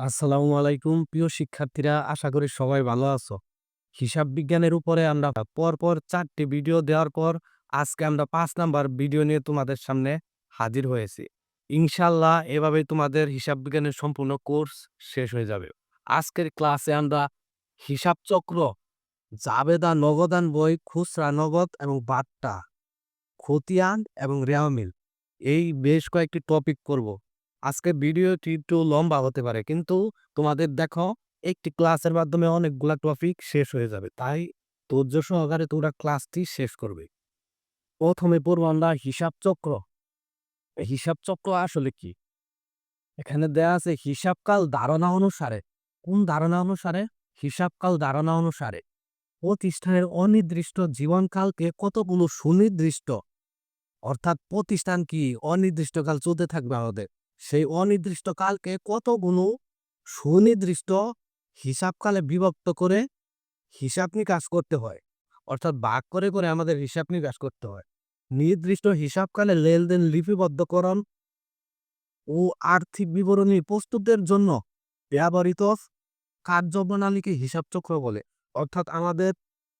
আসসালামু আলাইকুম। প্রিয় শিক্ষার্থীরা, আশা করি সবাই ভালো আছো। হিসাব বিজ্ঞানের উপরে আমরা পরপর চারটি ভিডিও দেওয়ার পর আজকে আমরা পাঁচ নাম্বার ভিডিও নিয়ে তোমাদের সামনে হাজির হয়েছি। ইনশাল্লাহ এভাবেই তোমাদের হিসাব বিজ্ঞানের সম্পূর্ণ কোর্স শেষ হয়ে যাবে। আজকের ক্লাসে আমরা হিসাব চক্র, জাবেদা নগদান বই, খুচরা নগদ এবং বাট্টা, খতিয়ান এবং রেওয়ামিল এই বেশ কয়েকটি টপিক করব। আজকে ভিডিওটি একটু লম্বা হতে পারে, কিন্তু তোমাদের দেখো, একটি ক্লাসের মাধ্যমে অনেকগুলা টপিক শেষ হয়ে যাবে। তাই ধৈর্য সহকারে তোমরা ক্লাসটি শেষ করবে। প্রথমে পড়ব আমরা হিসাব চক্র। হিসাব চক্র আসলে কি? এখানে দেয়া আছে হিসাবকাল ধারণা অনুসারে। কোন ধারণা অনুসারে? হিসাবকাল ধারণা অনুসারে। প্রতিষ্ঠানের অনির্দিষ্ট জীবনকালকে কতগুলো সুনির্দিষ্ট? অর্থাৎ প্রতিষ্ঠান কি? অনির্দিষ্টকাল চলতে থাকবে আমাদের। সেই অনির্দিষ্টকালকে কতগুলো সুনির্দিষ্ট হিসাবকালে বিভক্ত করে হিসাব নিকাশ করতে হয়। অর্থাৎ ভাগ করে করে আমাদের হিসাব নিকাশ করতে হয়। নির্দিষ্ট হিসাবকালে লেনদেন লিপিবদ্ধকরণ ও আর্থিক বিবরণী প্রস্তুতের জন্য ব্যবহৃত কার্যপ্রণালীকে হিসাব চক্র বলে। অর্থাৎ আমাদের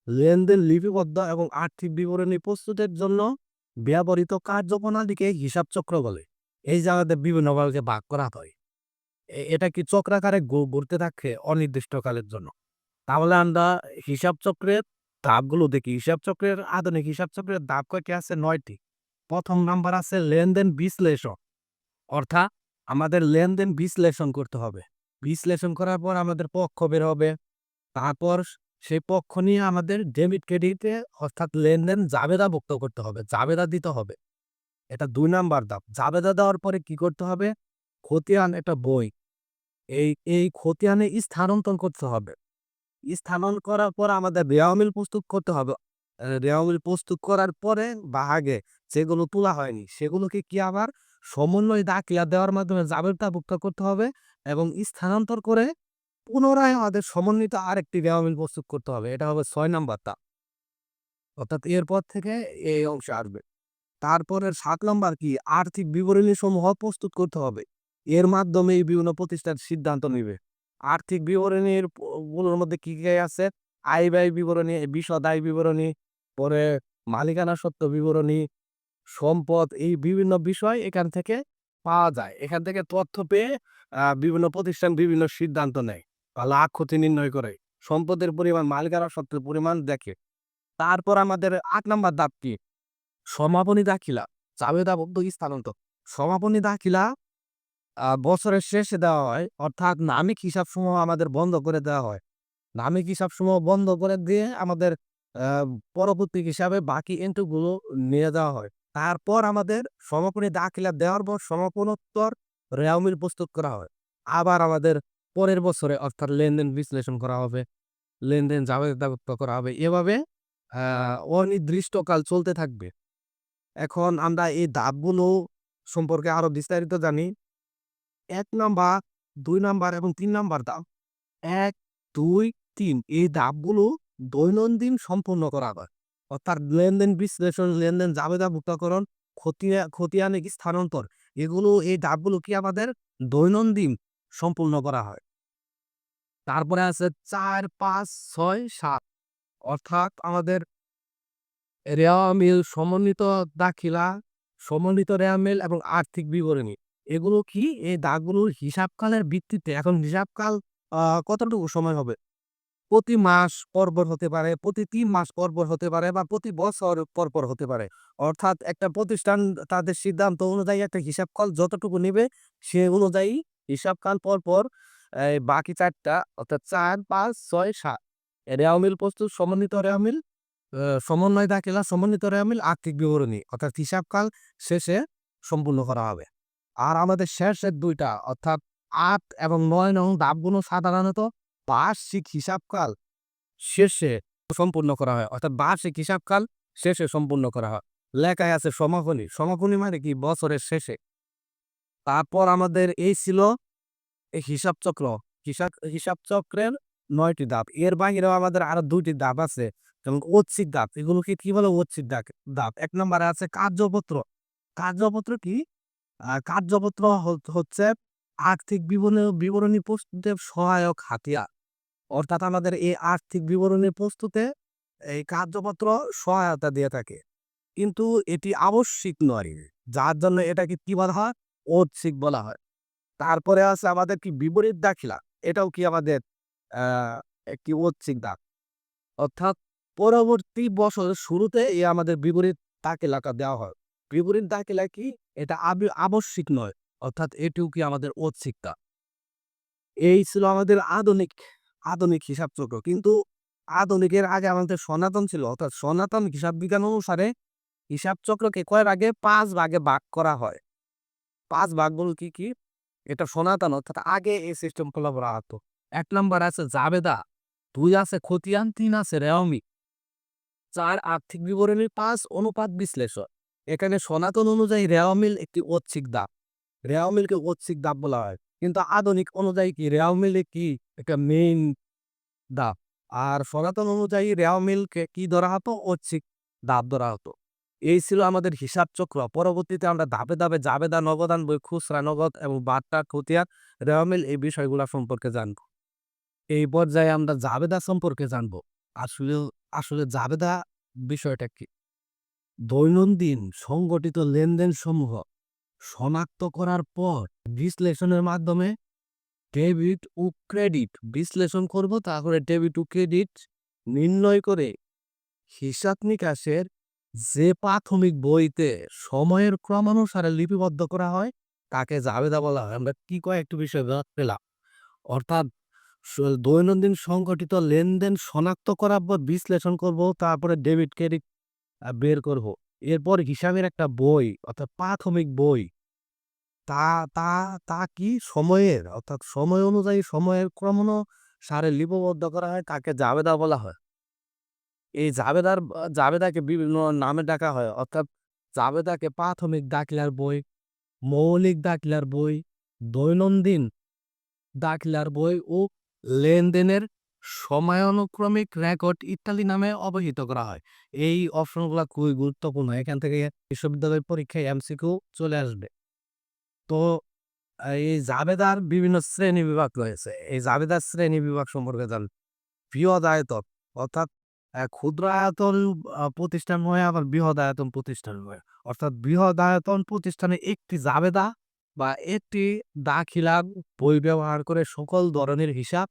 লেনদেন লিপিবদ্ধ এবং আর্থিক বিবরণী প্রস্তুতের জন্য ব্যবহৃত কার্যপ্রণালীকে হিসাব চক্র বলে। এই জায়গাতে বিভিন্ন ভাগে করা হয়। এটা কি চক্রাকারে ঘুরতে থাকে অনির্দিষ্টকালের জন্য? তাহলে আমরা হিসাব চক্রের ধাপগুলো দেখি। হিসাব চক্রের, আধুনিক হিসাব চক্রের ধাপ কয়টি আছে? নয়টি। প্রথম নাম্বার আছে লেনদেন বিশ্লেষণ। অর্থাৎ আমাদের লেনদেন বিশ্লেষণ করতে হবে। বিশ্লেষণ করার পর আমাদের পক্ষ বের হবে। তারপর সেই পক্ষ নিয়ে আমাদের ডেবিট ক্রেডিটে অর্থাৎ লেনদেন জাবেদা ভুক্ত করতে হবে। জাবেদা দিতে হবে। এটা দুই নাম্বার ধাপ। জাবেদা দেওয়ার পরে কি করতে হবে? খতিয়ান একটা বই। এই এই খতিয়ানে স্থানান্তর করতে হবে। স্থানান্তর করার পর আমাদের রেওয়ামিল প্রস্তুত করতে হবে। রেওয়ামিল প্রস্তুত করার পরে বা আগে যেগুলো তোলা হয়নি, সেগুলোকে কি আবার সমন্বয় দাখিলা দেওয়ার মাধ্যমে জাবেদা ভুক্ত করতে হবে এবং স্থানান্তর করে পুনরায় আমাদের সমন্বিত আরেকটি রেওয়ামিল প্রস্তুত করতে হবে। এটা হবে ছয় নাম্বার ধাপ। অর্থাৎ এরপর থেকে এই অংশ আসবে। তারপরের সাত নম্বর কি? আর্থিক বিবরণী সমূহ প্রস্তুত করতে হবে। এর মাধ্যমে বিভিন্ন প্রতিষ্ঠান সিদ্ধান্ত নেবে। আর্থিক বিবরণীরগুলোর মধ্যে কি কি আছে? আয় ব্যয় বিবরণী, বিশদ আয় বিবরণী, পরে মালিকানা সত্ত্ব বিবরণী, সম্পদ, এই বিভিন্ন বিষয় এখান থেকে পাওয়া যায়। এখান থেকে তথ্য পেয়ে বিভিন্ন প্রতিষ্ঠান বিভিন্ন সিদ্ধান্ত নেয়। বা লাভ ক্ষতি নির্ণয় করে। সম্পদের পরিমাণ, মালিকানা সত্ত্বের পরিমাণ দেখে। তারপর আমাদের আট নাম্বার ধাপ কি? সমাপনী দাখিলা জাবেদা বদ্ধ স্থানান্তর সমাপনী দাখিলা বছরের শেষে দেওয়া হয়। অর্থাৎ নামিক হিসাব সমূহ আমাদের বন্ধ করে দেওয়া হয়। নামিক হিসাব সমূহ বন্ধ করে দিয়ে আমাদের পরবর্তী হিসাবে বাকি এন্ট্রিগুলো নিয়ে দেওয়া হয়। তারপর আমাদের সমাপনী দাখিলা দেওয়ার পর সমাপনোত্তর রেওমিল প্রস্তুত করা হয়। আবার আমাদের পরের বছরে অর্থাৎ লেনদেন বিশ্লেষণ করা হবে, লেনদেন জাবেদাভুক্ত করা হবে। এভাবে অনির্দিষ্টকাল চলতে থাকবে। এখন আমরা এই ধাপগুলো সম্পর্কে আরও বিস্তারিত জানি। এক নাম্বার, দুই নাম্বার এবং তিন নাম্বার ধাপ এক, দুই, তিন, এই ধাপগুলো দৈনন্দিন সম্পূর্ণ করা হয়। অর্থাৎ লেনদেন বিশ্লেষণ, লেনদেন জাবেদা ভুক্তকরণ খতিয়া খতিয়ানিক স্থানান্তর, এগুলো, এই ধাপগুলো কি আমাদের দৈনন্দিন সম্পূর্ণ করা হয়। তারপরে আছে চার, পাঁচ, ছয়, সাত। অর্থাৎ আমাদের রেওয়ামিল সমন্বিত দাখিলা, সমন্বিত রেওয়ামিল এবং আর্থিক বিবরণী। এগুলো কি? এই দাগগুলোর হিসাবকালের ভিত্তিতে এখন হিসাবকাল কতটুকু সময় হবে? প্রতি মাস পরপর হতে পারে, প্রতি তিন মাস পরপর হতে পারে বা প্রতি বছর পরপর হতে পারে। অর্থাৎ একটা প্রতিষ্ঠান তাদের সিদ্ধান্ত অনুযায়ী একটা হিসাবকাল যতটুকু নেবে, সে অনুযায়ী হিসাবকাল পরপর বাকি চারটা, অর্থাৎ চার, পাঁচ, ছয়, সাত। রেওয়ামিল প্রস্তুত, সমন্বিত রেওয়ামিল সমন্বয় দাখিলা সমন্বিত রেওয়ামিল আর্থিক বিবরণী অর্থাৎ হিসাবকাল শেষে সম্পূর্ণ করা হবে। আর আমাদের শেষের দুইটা অর্থাৎ আট এবং নয় নং ধাপগুলো সাধারণত বার্ষিক হিসাবকাল শেষে সম্পূর্ণ করা হয়। অর্থাৎ বার্ষিক হিসাবকাল শেষে সম্পূর্ণ করা হয়। লেখায় আছে সমাপনী সমাপনী মানে কি? বছরের শেষে। তারপর আমাদের এই ছিল হিসাব চক্র। হিসাব হিসাব চক্রের নয়টি ধাপ এর বাইরেও আমাদের আরও দুইটি ধাপ আছে। যেমন ঐচ্ছিক ধাপ এগুলোকে কি বলে ঐচ্ছিক ধাপ ধাপ এক নম্বরে আছে কার্যপত্র। কার্যপত্র কি? কার্যপত্র হচ্ছে আর্থিক বিবরণী বিবরণী প্রস্তুতে সহায়ক হাতিয়ার। অর্থাৎ আমাদের এই আর্থিক বিবরণী প্রস্তুতে এই কার্যপত্র সহায়তা দিয়ে থাকে। কিন্তু এটি আবশ্যিক নয়। যার জন্য এটাকে কি বলা হয়? ঐচ্ছিক বলা হয়। তারপরে আছে আমাদের কি বিপরীত দাখিলা? এটাও কি আমাদের একটি ঐচ্ছিক দাগ অর্থাৎ পরবর্তী বছরের শুরুতে এই আমাদের বিপরীত দাখিলাটা দেওয়া হয়। বিপরীত দাখিলা কি? এটা আবি- আবশ্যিক নয়, অর্থাৎ এটিও কি আমাদের ঐচ্ছিকতা এই ছিল আমাদের আধুনিক আধুনিক হিসাব চক্র কিন্তু আধুনিকের আগে আমাদের সনাতন ছিল, অর্থাৎ সনাতন হিসাব বিজ্ঞান অনুসারে হিসাব চক্রকে কয়ের আগে পাঁচ ভাগে ভাগ করা হয়। পাঁচ ভাগগুলো কি কি? এটা সনাতন, অর্থাৎ আগে এই সিস্টেম করা হতো। এক নম্বর আছে জাবেদা, দুই আছে খতিয়ান, তিন আছে রেওমি। চার আর্থিক বিবরণী পাঁচ অনুপাত বিশ্লেষণ। এখানে সনাতন অনুযায়ী রেওয়ামিল একটি ঐচ্ছিক দাব। রেওয়ামিলকে ঐচ্ছিক দাব বলা হয়। কিন্তু আধুনিক অনুযায়ী কি? রেওয়ামিলে কি একটা মেইন দাব? আর সনাতন অনুযায়ী রেওয়ামিলকে কি ধরা হতো? ঐচ্ছিক দাব ধরা হতো। এই ছিল আমাদের হিসাব চক্র। পরবর্তীতে আমরা ধাপে ধাপে জাবেদা, নগদান, বই, খুচরা, নগদ এবং বার্তা খতিয়ান রেওয়ামিল এই বিষয়গুলো সম্পর্কে জানব। এই পর্যায়ে আমরা জাবেদা সম্পর্কে জানব। আসলে আসলে জাবেদা বিষয়টা কি? দৈনন্দিন সংগঠিত লেনদেন সমূহ শনাক্ত করার পর বিশ্লেষণের মাধ্যমে ডেবিট ও ক্রেডিট বিশ্লেষণ করব। তারপরে ডেবিট ও ক্রেডিট নির্ণয় করে হিসাব নিকাশের যে প্রাথমিক বইতে সময়ের ক্রমানুসারে লিপিবদ্ধ করা হয়, তাকে জাবেদা বলা হয়। আমরা কি কয়েকটি বিষয় পেলাম। অর্থাৎ দৈনন্দিন সংগঠিত লেনদেন শনাক্ত করার পর বিশ্লেষণ করব, তারপরে ডেবিট ক্রেডিট বের করব। এরপর হিসাবের একটা বই, অর্থাৎ প্রাথমিক বই। তা তা তা কি সময়ের? অর্থাৎ সময় অনুযায়ী সময়ের ক্রমানুসারে লিপিবদ্ধ করা হয়, তাকে জাবেদা বলা হয়। এই জাবেদার, জাবেদাকে বিভিন্ন নামে ডাকা হয়। অর্থাৎ জাবেদাকে প্রাথমিক দাখিলার বই, মৌলিক দাখিলার বই, দৈনন্দিন দাখিলার বই ও লেনদেনের সময়ানুক্রমিক রেকর্ড ইত্যাদি নামে অবহিত করা হয়। এই অপশনগুলো খুবই গুরুত্বপূর্ণ। এখান থেকে বিশ্ববিদ্যালয় পরীক্ষায় এমসিকিউ চলে আসবে। তো এই জাবেদার বিভিন্ন শ্রেণি বিভাগ রয়েছে। এই জাবেদার শ্রেণি বিভাগ সম্পর্কে জান। বৃহৎ আয়তন, অর্থাৎ ক্ষুদ্র আয়তন প্রতিষ্ঠান হয় আবার বৃহৎ আয়তন প্রতিষ্ঠান হয় অর্থাৎ বৃহৎ আয়তন প্রতিষ্ঠানে একটি জাবেদা বা একটি দাখিলা বই ব্যবহার করে সকল ধরনের হিসাব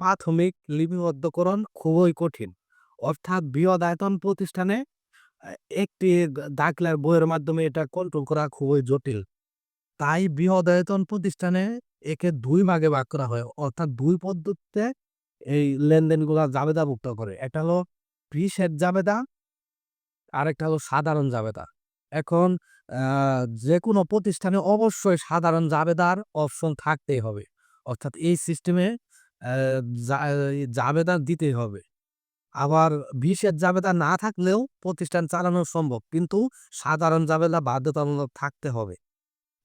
প্রাথমিক লিপিবদ্ধকরণ খুবই কঠিন। অর্থাৎ বৃহৎ আয়তন প্রতিষ্ঠানে একটি দাখিলার বইয়ের মাধ্যমে এটা কন্ট্রোল করা খুবই জটিল। তাই বৃহৎ আয়তন প্রতিষ্ঠানে একে দুই ভাগে ভাগ করা হয়। অর্থাৎ দুই পদ্ধতিতে এই লেনদেনগুলো জাবেদাভুক্ত করে। একটা হলো প্রিসেট জাবেদা, আরেকটা হলো সাধারণ জাবেদা। এখন যে কোনো প্রতিষ্ঠানে অবশ্যই সাধারণ জাবেদার অপশন থাকতেই হবে। অর্থাৎ এই সিস্টেমে জাবেদার দিতেই হবে। আবার বিশেষ জাবেদা না থাকলেও প্রতিষ্ঠান চালানো সম্ভব, কিন্তু সাধারণ জাবেদা বাধ্যতামূলক থাকতে হবে।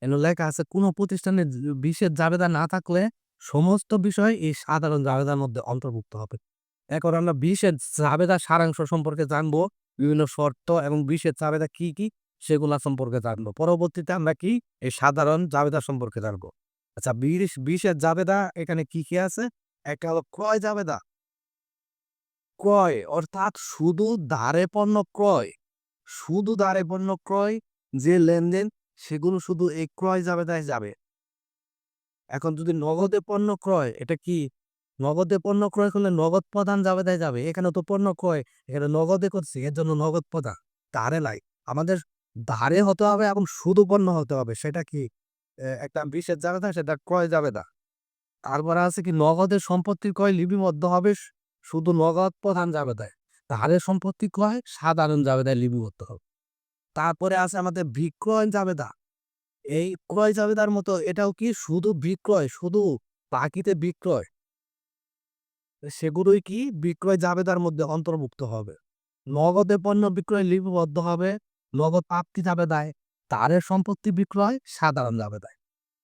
এর লেখা আছে, কোনো প্রতিষ্ঠানে বিশেষ জাবেদা না থাকলে সমস্ত বিষয় এই সাধারণ জাবেদার মধ্যে অন্তর্ভুক্ত হবে। এখন আমরা বিশেষ জাবেদা সারাংশ সম্পর্কে জানব, বিভিন্ন শর্ত এবং বিশেষ জাবেদা কি কি সেগুলা সম্পর্কে জানব। পরবর্তীতে আমরা কি? এই সাধারণ জাবেদা সম্পর্কে জানব। আচ্ছা বিশ বিশেষ জাবেদা এখানে কি কি আছে? একটা হলো ক্রয় জাবেদা। ক্রয় অর্থাৎ শুধু ধারে পণ্য ক্রয়। শুধু ধারে পণ্য ক্রয়, যে লেনদেন, সেগুলো শুধু এই ক্রয় জাবেদায় যাবে। এখন যদি নগদে পণ্য ক্রয়, এটা কি? নগদে পণ্য ক্রয় করলে নগদ প্রধান জাবেদায় যাবে। এখানে তো পণ্য ক্রয়, এখানে নগদে করছি, এর জন্য নগদ প্রধান। ধারে লাই আমাদের ধারে হতে হবে এবং পণ্য হতে হবে। সেটা কি? একটা বিশেষ জাবেদা সেটা ক্রয় জাবেদা তারপরে আছে কি, নগদের সম্পত্তির ক্রয় লিপিবদ্ধ হবে শুধু নগদ প্রধান জাবেদায় ধারের সম্পত্তি ক্রয় সাধারণ জাবেদায় লিপিবদ্ধ হবে। তারপরে আছে আমাদের বিক্রয় জাবেদা এই ক্রয় জাবেদার মতো এটাও কি? শুধু বিক্রয়, শুধু বাকিতে বিক্রয়। সেগুলোই কি? বিক্রয় জাবেদার মধ্যে অন্তর্ভুক্ত হবে। নগদে পণ্য বিক্রয় লিপিবদ্ধ হবে নগদ প্রাপ্তি জাবেদায় তারের সম্পত্তি বিক্রয় সাধারণ জাবেদায়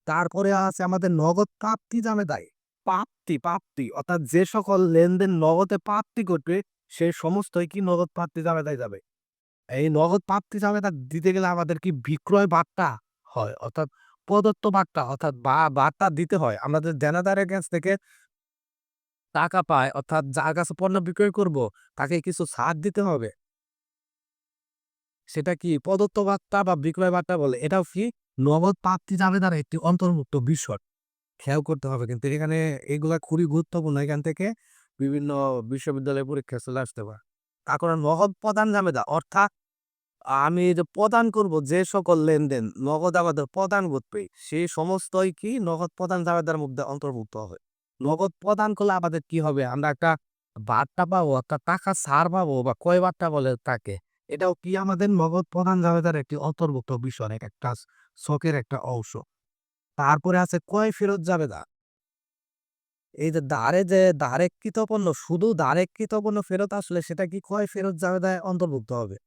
তারপরে আছে আমাদের নগদ প্রাপ্তি জাবেদায় প্রাপ্তি প্রাপ্তি, অর্থাৎ যে সকল লেনদেন নগদে প্রাপ্তি ঘটবে, সে সমস্তই কি নগদ প্রাপ্তি জাবেদায় যাবে। এই নগদ প্রাপ্তি জাবেদা দিতে গেলে আমাদের কি বিক্রয় বার্তা হয়, অর্থাৎ প্রদত্ত বার্তা, অর্থাৎ বা, বার্তা দিতে হয়। আমাদের দেনাদারের কাছ থেকে টাকা পায় অর্থাৎ যার কাছে পণ্য বিক্রয় করব, তাকে কিছু ছাড় দিতে হবে। সেটা কি প্রদত্ত বার্তা বা বিক্রয় বার্তা বলে? এটাও কি নগদ প্রাপ্তি জাবেদার একটি অন্তর্ভুক্ত বিষয় খেয়াল করতে হবে কিন্তু এখানে এগুলা খুবই গুরুত্বপূর্ণ। এখান থেকে বিভিন্ন বিশ্ববিদ্যালয় পরীক্ষা চলে আসতে পারে। তারপরে নগদ প্রদান জাবেদা অর্থাৎ আমি যে প্রদান করব যে সকল লেনদেন, নগদ আমাদের প্রদান করবে সেই সমস্তই কি নগদ প্রদান জাবেদার মধ্যে অন্তর্ভুক্ত হবে নগদ প্রদান করলে আমাদের কি হবে? আমরা একটা বার্তা পাবো, একটা টাকা ছাড় পাবো বা কয় বার্তা বলে তাকে। এটাও কি আমাদের নগদ প্রধান জাবেদার একটি অন্তর্ভুক্ত বিষয়, এক একটা শখের একটা অংশ। তারপরে আছে কয় ফেরত জাবেদা। এই যে দাঁড়ে যে দাঁড়েকৃত পণ্য, শুধু দাঁড়েকৃত পণ্য ফেরত আসলে সেটা কি কয় ফেরত জাবেদায় অন্তর্ভুক্ত হবে?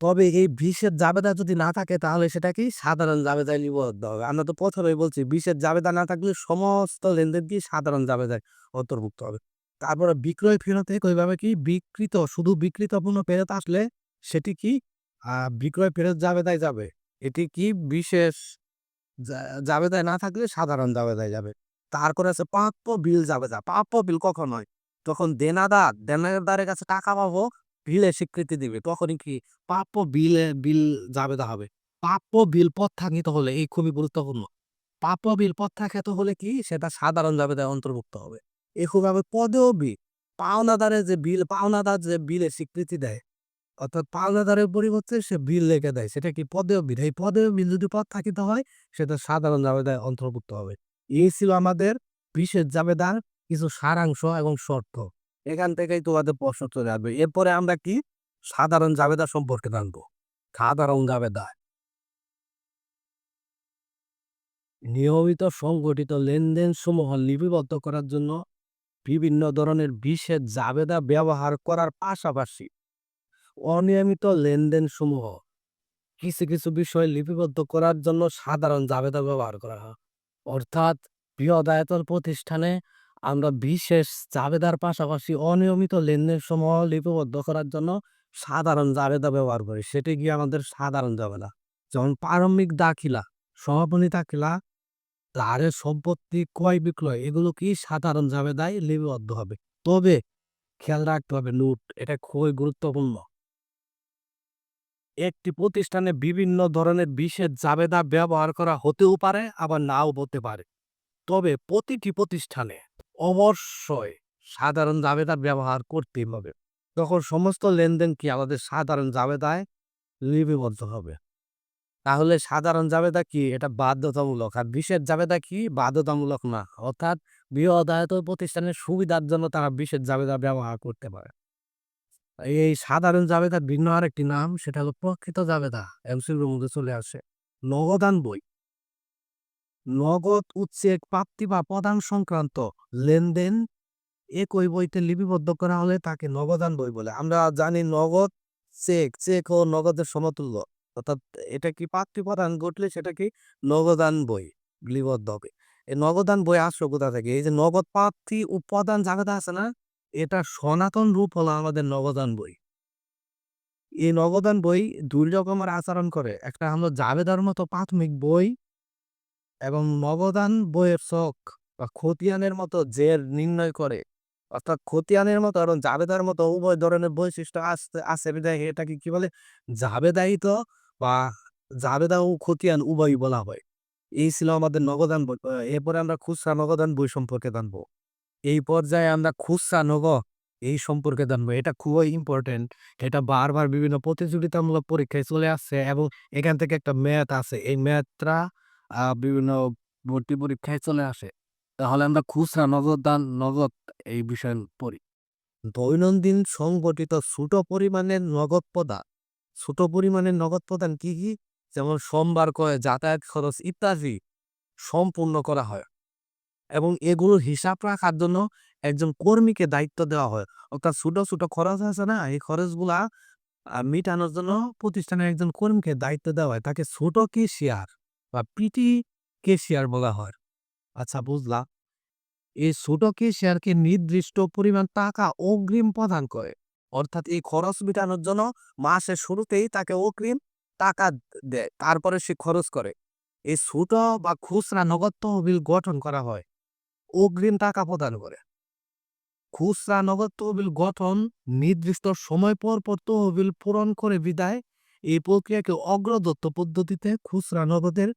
তবে এই বিষের জাবেদা যদি না থাকে, তাহলে সেটা কি সাধারণ জাবেদায় লিপিবদ্ধ হবে? আমরা তো প্রথমেই বলছি, বিষের জাবেদা না থাকলে সমস্ত লেনদেন কি সাধারণ জাবেদায় অন্তর্ভুক্ত হবে? তারপরে বিক্রয় ফেরতে কইভাবে কি বিকৃত শুধু বিকৃত পণ্য ফেরত আসলে সেটি কি বিক্রয় ফেরত জাবেদায় যাবে? এটি কি বিশেষ জাবেদায় না থাকলে সাধারণ জাবেদায় যাবে। তারপরে আছে প্রাপ্য বিল জাবেদা প্রাপ্য বিল কখন হয়? তখন দেনাদার, দেনাদারের কাছে টাকা পাবো, বিলে স্বীকৃতি দিবে, তখনই কি প্রাপ্য বিলে, বিল জাবেদা হবে। প্রাপ্য বিল প্রত্যাখ্যাত হলে, এই খুবই গুরুত্বপূর্ণ। প্রাপ্য বিল প্রত্যাখ্যাত হলে কি সেটা সাধারণ জাবেদায় অন্তর্ভুক্ত হবে। একইভাবে পদেও বিল পাওনাদারের যে বিল, পাওনাদার যে বিলে স্বীকৃতি দেয়, অর্থাৎ পাওনাদারের পরিবর্তে সে বিল লেখে দেয়, সেটা কি পদেও বিল এই পদেও বিল যদি প্রত্যাখিত হয়, সেটা সাধারণ জাবেদায় অন্তর্ভুক্ত হবে। এই ছিল আমাদের বিশেষ জাবেদার কিছু সারাংশ এবং শর্ত। এখান থেকেই তোমাদের প্রশ্ন চলে আসবে, এরপরে আমরা কি সাধারণ জাবেদা সম্পর্কে জানব? সাধারণ জাবেদা। নিয়মিত সংগঠিত লেনদেন সমূহ লিপিবদ্ধ করার জন্য বিভিন্ন ধরনের বিশেষ জাবেদা ব্যবহার করার পাশাপাশি অনিয়মিত লেনদেন সমূহ কিছু কিছু বিষয় লিপিবদ্ধ করার জন্য সাধারণ জাবেদা ব্যবহার করা হয়। অর্থাৎ বৃহদায়তন প্রতিষ্ঠানে আমরা বিশেষ জাবেদার পাশাপাশি অনিয়মিত লেনদেন সমূহ লিপিবদ্ধ করার জন্য সাধারণ জাবেদা ব্যবহার করি। সেটি গিয়ে আমাদের সাধারণ জাবেদা? যেমন প্রারম্ভিক দাখিলা সমাপনী দাখিলা তারের সম্পত্তি ক্রয় বিক্রয়, এগুলো কি সাধারণ জাবেদায় লিপিবদ্ধ হবে? তবে খেয়াল রাখতে হবে নোট এটা খুবই গুরুত্বপূর্ণ। একটি প্রতিষ্ঠানে বিভিন্ন ধরনের বিশেষ জাবেদা ব্যবহার করা হতেও পারে, আবার নাও হতে পারে। তবে প্রতিটি প্রতিষ্ঠানে অবশ্যই সাধারণ জাবেদার ব্যবহার করতেই হবে। তখন সমস্ত লেনদেন কি আমাদের সাধারণ জাবেদায় লিপিবদ্ধ হবে? তাহলে সাধারণ জাবেদা কি? এটা বাধ্যতামূলক। আর বিশেষ জাবেদা কি? বাধ্যতামূলক না। অর্থাৎ বৃহদায়ত প্রতিষ্ঠানের সুবিধার জন্য তারা বিশেষ জাবেদা ব্যবহার করতে পারে। এই সাধারণ জাবেদার ভিন্ন আরেকটি নাম, সেটা হলো প্রকৃত জাবেদা। এমসির মধ্যে চলে আসে। নগদান বই। নগদ উচ্ছেদ প্রাপ্তি বা প্রদান সংক্রান্ত লেনদেন একই বইতে লিপিবদ্ধ করা হলে তাকে নগদান বই বলে। আমরা জানি নগদ, চেক। চেক ও নগদের সমতুল্য। অর্থাৎ এটা কি প্রাপ্তি প্রদান ঘটলে সেটা কি নগদান বই লিপিবদ্ধ হবে। এই নগদান বই আসলো কোথা থেকে? এই যে নগদ প্রাপ্তি উপাদান জায়গাটা আছে না, এটা সনাতন রূপ হলো আমাদের নগদান বই। এই নগদান বই দুই রকমের আচরণ করে। একটা হলো জাবেদার মতো প্রাথমিক বই এবং নগদান বইয়ের শখ বা খতিয়ানের মতো জের নির্ণয় করে। অর্থাৎ খতিয়ানের মতো এবং জাবেদার মতো উভয় ধরনের বৈশিষ্ট্য আসতে আছে বিধায় এটাকে কি বলে? জাবেদায়িত বা জাবেদা ও খতিয়ান উভয়ই বলা হয়। এই ছিল আমাদের নগদান বই। এরপরে আমরা খুচরা নগদান বই সম্পর্কে জানব। এই পর্যায়ে আমরা খুচরা নগ এই সম্পর্কে জানব। এটা খুবই ইম্পর্টেন্ট এটা বারবার বিভিন্ন প্রতিযোগিতামূলক পরীক্ষায় চলে আসছে এবং এখান থেকে একটা ম্যাথ আছে। এই ম্যাথটা বিভিন্ন ভর্তি পরীক্ষায় চলে আসে। তাহলে আমরা খুচরা নগদ দান নগদ এই বিষয় পড়ি। দৈনন্দিন সংগঠিত ছোট পরিমাণের নগদ প্রদান ছোট পরিমাণের নগদ প্রদান কি কি? যেমন সোমবার করে যাতায়াত খরচ ইত্যাদি সম্পূর্ণ করা হয় এবং এগুলোর হিসাব রাখার জন্য একজন কর্মীকে দায়িত্ব দেওয়া হয়। অর্থাৎ ছোট ছোট খরচ আছে না? এই খরচগুলা মিটানোর জন্য প্রতিষ্ঠানের একজন কর্মীকে দায়িত্ব দেওয়া হয়। তাকে ছোট কেশিয়ার বা পিটি কেশিয়ার বলা হয়। আচ্ছা বুঝলা এই ছোট কেশিয়ারকে নির্দিষ্ট পরিমাণ টাকা অগ্রিম প্রদান করে। অর্থাৎ এই খরচ মেটানোর জন্য মাসের শুরুতেই তাকে অগ্রিম টাকা দেয়, তারপরে সে খরচ করে। এই ছোট বা খুচরা নগদ তহবিল গঠন করা হয়, অগ্রিম টাকা প্রদান করে। খুচরা নগদ তহবিল গঠন নির্দিষ্ট সময় পর পর তহবিল পূরণ করে বিদায়। এই প্রক্রিয়াকে অগ্রদত্ত পদ্ধতিতে খুচরা নগদের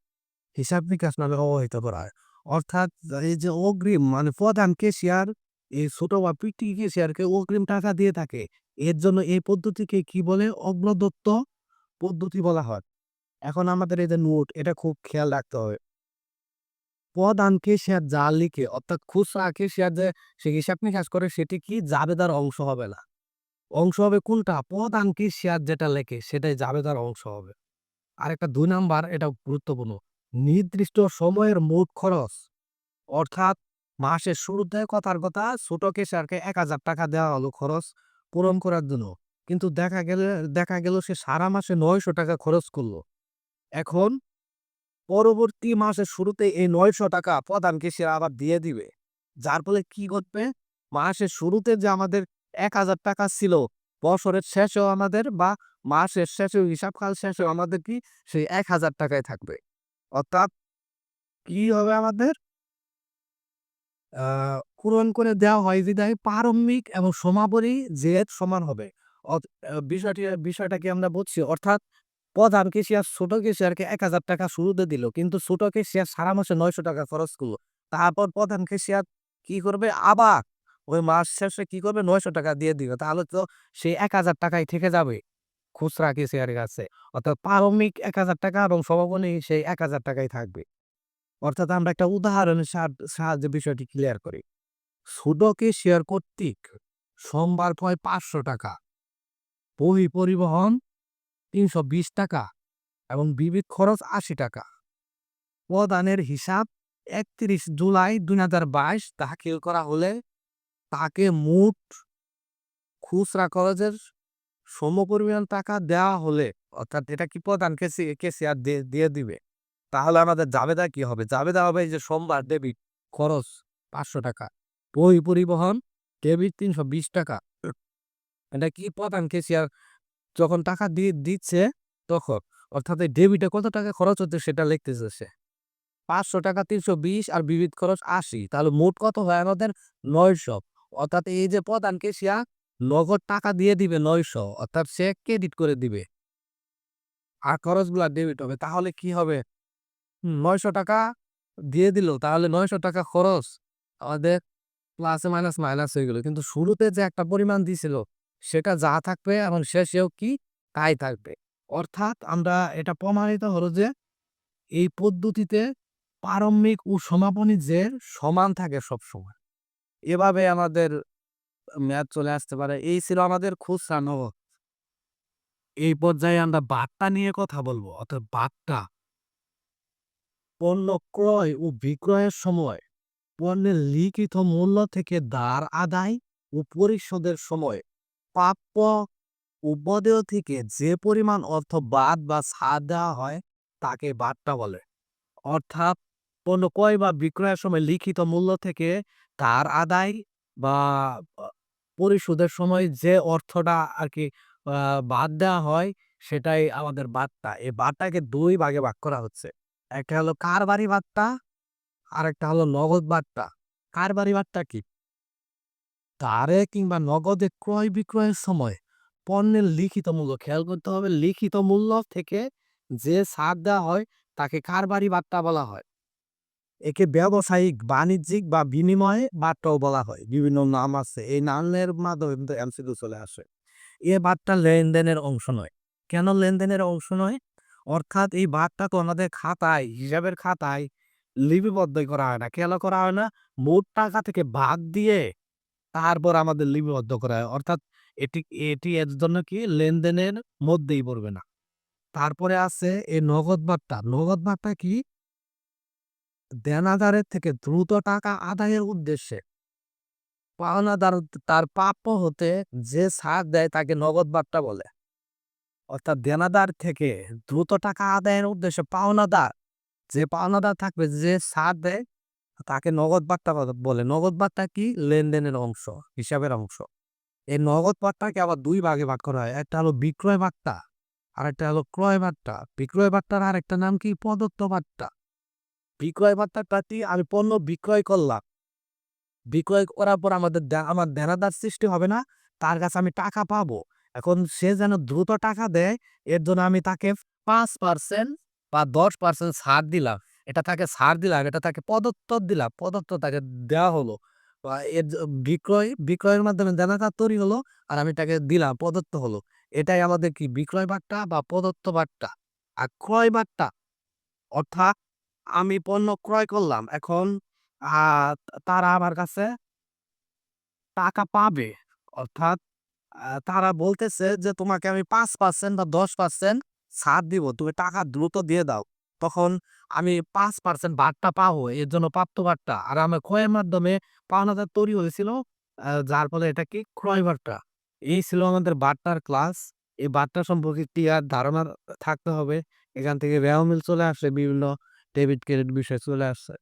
হিসাব নিকাশ নামে অবহিত করা হয়। অর্থাৎ এই যে অগ্রিম মানে প্রধান কেশিয়ার এই ছোট বা পিটি কেশিয়ারকে অগ্রিম টাকা দিয়ে থাকে? এর জন্য এই পদ্ধতিকে কি বলে অগ্রদত্ত পদ্ধতি বলা হয়। এখন আমাদের এই যে নোট, এটা খুব খেয়াল রাখতে হবে। প্রধান কেশিয়ার যা লিখে, অর্থাৎ খুচরা শেয়ার যে সে হিসাব নিকাশ করে, সেটি কি জাবেদার অংশ হবে না? অংশ হবে কোনটা? প্রধান শেয়ার যেটা লেখে, সেটাই জাবেদার অংশ হবে। আর একটা দুই নাম্বার এটা গুরুত্বপূর্ণ। নির্দিষ্ট সময়ের মোট খরচ, অর্থাৎ মাসের শুরুতে কথার কথা, ছোট কেশারকে এক হাজার টাকা দেওয়া হলো খরচ পূরণ করার জন্য। কিন্তু দেখা গেলে, দেখা গেল সে সারা মাসে নয়শো টাকা খরচ করল। এখন পরবর্তী মাসের শুরুতে এই নয়শো টাকা প্রধান কেশিয়ার আবার দিয়ে দিবে। যার ফলে কি ঘটবে? মাসের শুরুতে যে আমাদের এক হাজার টাকা ছিল, বছরের শেষেও আমাদের বা মাসের শেষেও, হিসাবকাল শেষেও আমাদের কি সেই এক হাজার টাকায় থাকবে। অর্থাৎ কি হবে আমাদের? পূরণ করে দেওয়া হয় বিদায় প্রারম্ভিক এবং সমাপনী জেদ সমান হবে। বিষয়টি বিষয়টা কি আমরা বুঝছি। অর্থাৎ প্রধান কেশিয়ার ছোট কেশিয়ারকে এক হাজার টাকা শুরুতে দিল। কিন্তু ছোট কেশিয়ার সারা মাসে নয়শো টাকা খরচ করল। তারপর প্রধান কেশিয়ার কি করবে? আবার ওই মাস শেষে কি করবে? নয়শো টাকা দিয়ে দিবে তাহলে তো সেই এক হাজার টাকায় থেকে যাবে খুচরা কেশিয়ারের কাছে। অর্থাৎ প্রারম্ভিক এক হাজার টাকা এবং সমাপনী সেই এক হাজার টাকাই থাকবে। অর্থাৎ আমরা একটা উদাহরণের সাহায্য- বিষয়টি ক্লিয়ার করি। সুডকে শেয়ার কর্তৃক সোমবার পয় পাঁচশো টাকা, বহি পরিবহন তিনশো বিশ টাকা এবং বিবিধ খরচ আশি টাকা। প্রদানের হিসাব একত্রিশ জুলাই দুই হাজার বাইশ দাখিল করা হলে তাকে মোট খুচরা খরচের সমপরিমাণ টাকা দেওয়া হলে, অর্থাৎ এটা কি প্রধান কেসি কেসিয়ার দিয়ে দিবে? তাহলে আমাদের জাবেদা কি হবে? জাবেদা হবে যে সোমবার ডেবিট খরচ পাঁচশো টাকা, বই পরিবহন ডেবিট তিনশো বিশ টাকা। এটা কি প্রধান কেসিয়ার যখন টাকা দিয়ে দিচ্ছে তখন, অর্থাৎ এই ডেবিটে কত টাকা খরচ হচ্ছে সেটা লিখতেছে সে। পাঁচশো টাকা তিনশো বিশ আর বিবিধ খরচ আশি, তাহলে মোট কত হয় আমাদের নয়শো। অর্থাৎ এই যে প্রধান কেসিয়া নগদ টাকা দিয়ে দিবে নয়শো, অর্থাৎ সে ক্রেডিট করে দিবে। আর খরচগুলা ডেবিট হবে, তাহলে কি হবে? নয়শো টাকা দিয়ে দিল, তাহলে নয়শো টাকা খরচ। আমাদের প্লাসে মাইনাস মাইনাস হয়ে গেল। কিন্তু শুরুতে যে একটা পরিমাণ দিছিল, সেটা যা থাকবে এবং শেষেও কি তাই থাকবে। অর্থাৎ আমরা এটা প্রমাণিত হলো যে এই পদ্ধতিতে প্রারম্ভিক ও সমাপনী জের সমান থাকে সব সময় এভাবে আমাদের ম্যাথ চলে আসতে পারে। এই ছিল আমাদের খুচরা নগদ। এই পর্যায়ে আমরা বার্তা নিয়ে কথা বলব, অর্থাৎ বার্তা। পণ্য ক্রয় ও বিক্রয়ের সময় পণ্যের লিখিত মূল্য থেকে দার আদায় ও পরিশোধের সময় প্রাপ্য উপদেয় থেকে যে পরিমাণ অর্থ বাদ বা ছাড় দেওয়া হয় তাকে বার্তা বলে। অর্থাৎ পণ্য ক্রয় বা বিক্রয়ের সময় লিখিত মূল্য থেকে তার আদায় বা পরিশোধের সময় যে অর্থটা আর কি বাদ দেওয়া হয় সেটাই আমাদের বার্তা এই বার্তাকে দুই ভাগে ভাগ করা হচ্ছে। একটা হলো কারবারি বার্তা, আর একটা হলো নগদ বার্তা। কারবারি বার্তা কি? তারে কিংবা নগদে ক্রয় বিক্রয়ের সময় পণ্যের লিখিত মূল্য। খেয়াল করতে হবে, লিখিত মূল্য থেকে যে ছাড় দেওয়া হয়, তাকে কারবারি বার্তা বলা হয়? একে ব্যবসায়িক, বাণিজ্যিক বা বিনিময়ে বার্তাও বলা হয়। বিভিন্ন নাম আছে, এই নামের মাধ্যমে চলে আসে। এ বার্তা লেনদেনের অংশ নয়। কেন লেনদেনের অংশ নয়? অর্থাৎ এই বার্তা তো আমাদের খাতায়, হিসাবের খাতায় লিপিবদ্ধ করা হয় না। কেন করা হয় না? মোট টাকা থেকে ভাগ দিয়ে তারপর আমাদের লিপিবদ্ধ করা হয়। অর্থাৎ এটি এটি এর জন্য কি? লেনদেনের মধ্যেই পড়বে না। তারপরে আছে এই নগদ বার্তা নগদ বার্তা কি? দেনাদারের থেকে দ্রুত টাকা আদায়ের উদ্দেশ্যে। পাওনাদার তার প্রাপ্য হতে যে ছাড় দেয় তাকে নগদ বার্তা বলে। অর্থাৎ দেনাদার থেকে দ্রুত টাকা আদায়ের উদ্দেশ্যে পাওনাদার, যে পাওনাদার থাকবে, যে ছাড় দেয়, তাকে নগদ বার্তা বলে- নগদ বার্তা কি? লেনদেনের অংশ, হিসাবের অংশ। এই নগদ বার্তাকে আবার দুই ভাগে ভাগ করা হয়। একটা হলো বিক্রয় বার্তা আর একটা হলো ক্রয় বার্তা। বিক্রয় বার্তার আরেকটা নাম কি? প্রদত্ত বার্তা। বিক্রয় বার্তাটাটি আমি পণ্য বিক্রয় করলাম। বিক্রয় করার পর আমাদের আমার দেনাদার সৃষ্টি হবে না। তার কাছে আমি টাকা পাবো। এখন সে যেন দ্রুত টাকা দেয়, এর জন্য আমি তাকে পাঁচ পার্সেন্ট বা দশ পার্সেন্ট ছাড় দিলাম। এটা তাকে ছাড় দিলাম, এটা তাকে প্রদত্ত দিলাম। প্রদত্ত তাকে দেওয়া হলো। বা এর বিক্রয়, বিক্রয়ের মাধ্যমে দেনাদার তৈরি হলো আর আমি তাকে দিলাম, প্রদত্ত হলো। এটাই আমাদের কি বিক্রয় বার্তা বা প্রদত্ত বার্তা? আর ক্রয় বার্তা? অর্থাৎ আমি পণ্য ক্রয় করলাম, এখন তারা আমার কাছে টাকা পাবে। অর্থাৎ তারা বলতেছে যে, তোমাকে আমি পাঁচ পার্সেন্ট বা দশ পার্সেন্ট ছাড় দিব, তুমি টাকা দ্রুত দিয়ে দাও। তখন আমি পাঁচ পার্সেন্ট বার্তা পাবো, এর জন্য প্রাপ্ত বার্তা আর আমার ক্রয়ের মাধ্যমে পাওনাদার তৈরি হয়েছিল যার ফলে এটা কি? ক্রয় বার্তা এই ছিল আমাদের বার্তার ক্লাস এই বার্তা সম্পর্কে ক্লিয়ার ধারণা থাকতে হবে। এখান থেকে রেওয়া মিল চলে আসে, বিভিন্ন ডেবিট ক্রেডিট বিষয় চলে আসছে